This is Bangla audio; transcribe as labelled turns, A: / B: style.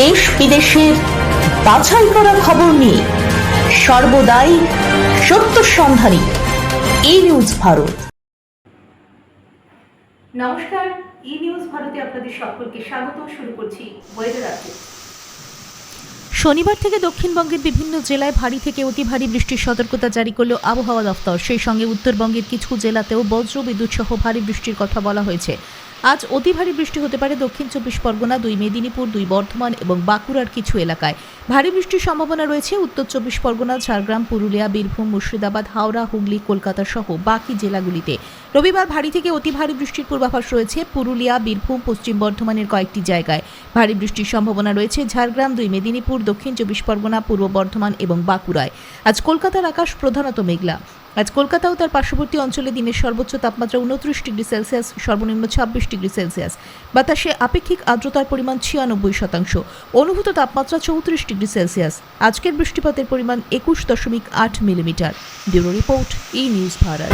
A: দেশ বিদেশের বাছাই করা খবর নিয়ে সর্বদাই সত্য সন্ধানী ই নিউজ ভারত।
B: নমস্কার ই নিউজ ভারতে আপনাদের সকলকে স্বাগত শুরু করছি ওয়েদার আপডেট
C: শনিবার থেকে দক্ষিণবঙ্গের বিভিন্ন জেলায় ভারী থেকে অতি ভারী বৃষ্টির সতর্কতা জারি করল আবহাওয়া দফতর। সেই সঙ্গে উত্তরবঙ্গের কিছু জেলাতেও বজ্র বিদ্যুৎ সহ ভারী বৃষ্টির কথা বলা হয়েছে। আজ অতি ভারী বৃষ্টি হতে পারে দক্ষিণ চব্বিশ পরগনা, দুই মেদিনীপুর, দুই বর্ধমান এবং বাঁকুড়ার কিছু এলাকায়। ভারী বৃষ্টির সম্ভাবনা রয়েছে উত্তর চব্বিশ পরগনা, ঝাড়গ্রাম, পুরুলিয়া, বীরভূম, মুর্শিদাবাদ, হাওড়া, হুগলি, কলকাতা সহ বাকি জেলাগুলিতে। রবিবার ভারী থেকে অতি ভারী বৃষ্টির পূর্বাভাস রয়েছে পুরুলিয়া, বীরভূম, পশ্চিম বর্ধমানের কয়েকটি জায়গায়। ভারী বৃষ্টির সম্ভাবনা রয়েছে ঝাড়গ্রাম, দুই মেদিনীপুর, দক্ষিণ চব্বিশ পরগনা, পূর্ব বর্ধমান এবং বাঁকুড়ায়। আজ কলকাতার আকাশ প্রধানত মেঘলা। আজ কলকাতা ও তার পার্শ্ববর্তী অঞ্চলে দিনের সর্বোচ্চ তাপমাত্রা উনত্রিশ ডিগ্রি সেলসিয়াস, সর্বনিম্ন ছাব্বিশ ডিগ্রি সেলসিয়াস। বাতাসে আপেক্ষিক আর্দ্রতার পরিমাণ ছিয়ানব্বই শতাংশ। অনুভূত তাপমাত্রা চৌত্রিশ ডিগ্রি সেলসিয়াস। আজকের বৃষ্টিপাতের পরিমাণ একুশ দশমিক আট millimetre. Bureau report, E news Bharat.